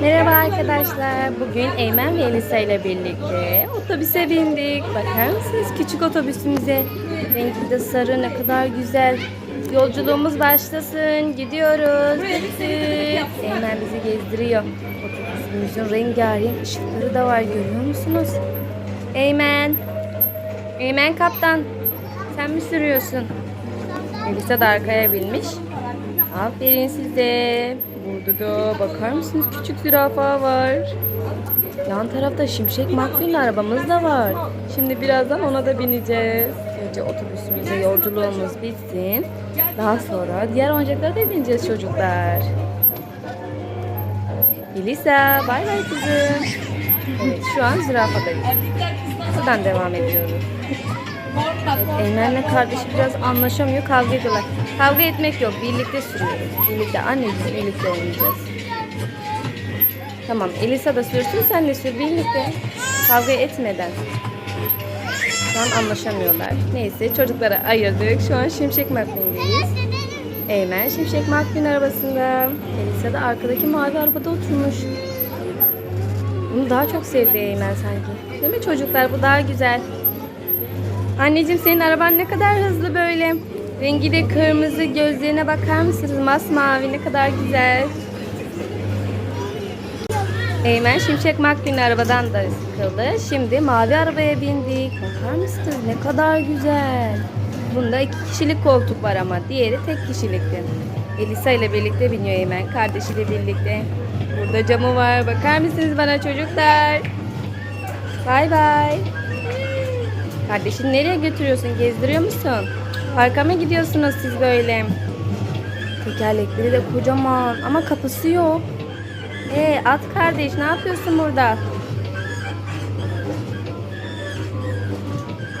Merhaba arkadaşlar. Bugün Eymen ve Elisa ile birlikte otobüse bindik. Bakar mısınız küçük otobüsümüze? Rengi de sarı ne kadar güzel. Yolculuğumuz başlasın. Gidiyoruz. Eymen bizi gezdiriyor. Otobüsümüzün rengarenk ışıkları da var görüyor musunuz? Eymen. Eymen kaptan. Sen mi sürüyorsun? Elisa da arkaya binmiş. Aferin size. Burada da bakar mısınız küçük zürafa var. Yan tarafta Şimşek McQueen arabamız da var. Şimdi birazdan ona da bineceğiz. Önce otobüsümüze yolculuğumuz bitsin. Daha sonra diğer oyuncaklara da bineceğiz çocuklar. Elisa bay bay kızım. Evet şu an zürafadayız. Buradan devam ediyoruz. Evet, Eymen'le kardeşi biraz anlaşamıyor, kavga ediyorlar. Kavga etmek yok, birlikte sürüyoruz. Birlikte, anneciğim birlikte oynayacağız. Tamam, Elisa da sürsün, sen de sür birlikte. Kavga etmeden. Şu an anlaşamıyorlar. Neyse, çocuklara ayırdık. Şu an Şimşek McQueen'deyiz. Eymen Şimşek McQueen arabasında. Elisa da arkadaki mavi arabada oturmuş. Bunu daha çok sevdi Eymen sanki. Değil mi çocuklar? Bu daha güzel. Anneciğim senin araban ne kadar hızlı böyle. Rengi de kırmızı, gözlerine bakar mısınız? Masmavi ne kadar güzel. Eymen Şimşek McQueen arabadan da sıkıldı. Şimdi mavi arabaya bindik. Bakar mısınız ne kadar güzel. Bunda iki kişilik koltuk var ama diğeri tek kişilikti. Elisa ile birlikte biniyor Eymen. Kardeşiyle birlikte. Burada camı var. Bakar mısınız bana çocuklar? Bay bay. Kardeşini nereye götürüyorsun? Gezdiriyor musun? Parka mı gidiyorsunuz siz böyle? Tekerlekleri de kocaman ama kapısı yok. Ee, at kardeş ne yapıyorsun burada?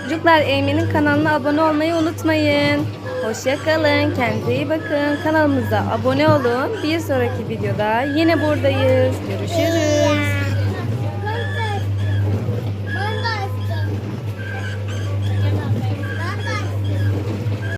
Çocuklar Eymen'in kanalına abone olmayı unutmayın. Hoşçakalın. Kendinize iyi bakın. Kanalımıza abone olun. Bir sonraki videoda yine buradayız. Görüşürüz.